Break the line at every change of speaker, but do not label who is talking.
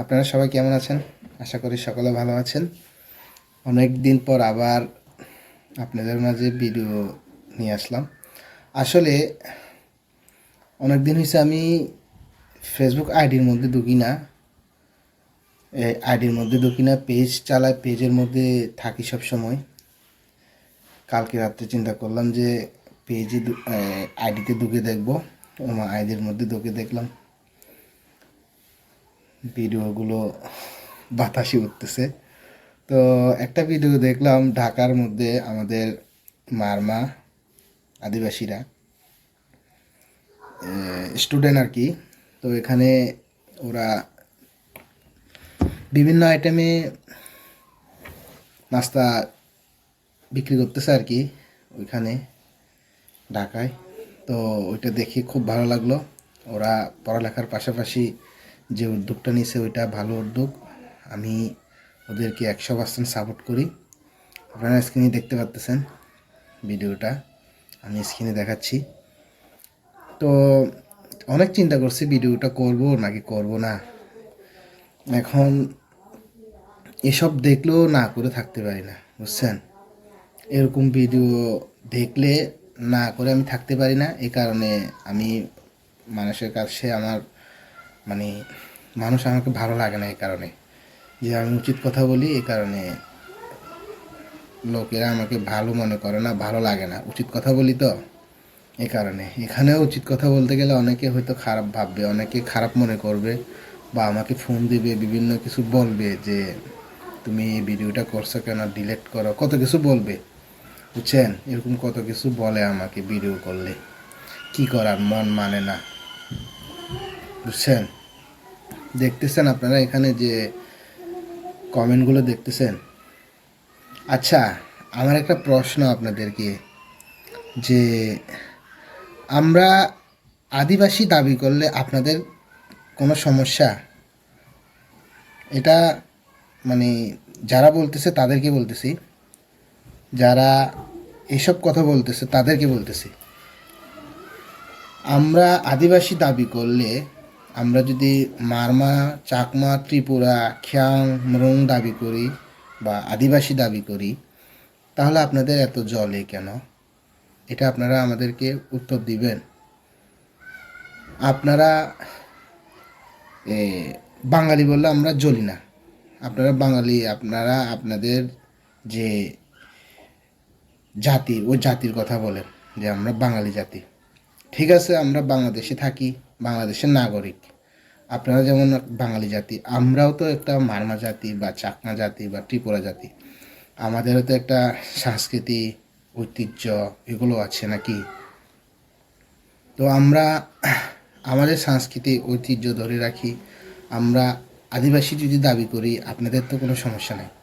আপনারা সবাই কেমন আছেন? আশা করি সকলে ভালো আছেন। অনেক দিন পর আবার আপনাদের মাঝে ভিডিও নিয়ে আসলাম। আসলে অনেক দিন হয়েছে আমি ফেসবুক আইডির মধ্যে ঢুকি না। আইডির মধ্যে ঢুকি না পেজ চালাই পেজের মধ্যে থাকি সব সময়। কালকে রাত্রে চিন্তা করলাম যে পেজে আইডিতে ঢুকে দেখব। আইডির মধ্যে ঢুকে দেখলাম। ভিডিওগুলো বাতাসে উঠতেছে। তো একটা ভিডিও দেখলাম ঢাকার মধ্যে আমাদের মারমা আদিবাসীরা স্টুডেন্ট আর কি। তো এখানে ওরা বিভিন্ন আইটেমে নাস্তা বিক্রি করতেছে আর কি ওইখানে, ঢাকায়। তো ওইটা দেখে খুব ভালো লাগল। ওরা পড়ালেখার পাশাপাশি যে উদ্যোগটা নিয়েছে ওইটা ভালো উদ্যোগ। আমি ওদেরকে একশো পার্সেন্ট সাপোর্ট করি। আপনারা স্ক্রিনে দেখতে পাচ্তেছেন ভিডিওটা। আমি স্ক্রিনে দেখাচ্ছি। তো অনেক চিন্তা করছি ভিডিওটা করব নাকি করব না। এখন এসব দেখলেও না করে থাকতে পারি না, বুঝছেন? এরকম ভিডিও দেখলে না করে আমি থাকতে পারি না। এই কারণে আমি মানুষের কাছে আমার মানে মানুষ আমাকে ভালো লাগে না এই কারণে। যে আমি উচিত কথা বলি এই কারণে লোকেরা আমাকে ভালো মনে করে না, ভালো লাগে না। উচিত কথা বলি তো এই কারণে। এখানেও উচিত কথা বলতে গেলে অনেকে হয়তো খারাপ ভাববে, অনেকে খারাপ মনে করবে বা আমাকে ফোন দিবে, বিভিন্ন কিছু বলবে যে, তুমি এই ভিডিওটা করছ কেন? ডিলেট করো। কত কিছু বলবে, বুঝছেন? এরকম কত কিছু বলে আমাকে ভিডিও করলে। কি করার? মন মানে না। বুঝছেন দেখতেছেন আপনারা এখানে যে কমেন্টগুলো দেখতেছেন? আচ্ছা আমার একটা প্রশ্ন আপনাদেরকে, যে আমরা আদিবাসী দাবি করলে আপনাদের কোনো সমস্যা? এটা মানে যারা বলতেছে তাদেরকে বলতেছি। যারা এসব কথা বলতেছে তাদেরকে বলতেছি। আমরা আদিবাসী দাবি করলে আমরা যদি মারমা, চাকমা, ত্রিপুরা, খ্যাং, মরং দাবি করি বা আদিবাসী দাবি করি, তাহলে আপনাদের এত জলে কেন? এটা আপনারা আমাদেরকে উত্তর দিবেন। আপনারা বাঙালি বললে আমরা জ্বলি না। আপনারা বাঙালি, আপনারা আপনাদের যে জাতি, ওই জাতির কথা বলেন যে আমরা বাঙালি জাতি। ঠিক আছে, আমরা বাংলাদেশে থাকি। বাংলাদেশের নাগরিক। আপনারা যেমন বাঙালি জাতি, আমরাও তো একটা মারমা জাতি বা চাকমা জাতি বা ত্রিপুরা জাতি। আমাদেরও তো একটা সংস্কৃতি, ঐতিহ্য এগুলো আছে নাকি? তো আমরা আমাদের সংস্কৃতি ঐতিহ্য ধরে রাখি। আমরা আদিবাসী যদি দাবি করি, আপনাদের তো কোনো সমস্যা নেই।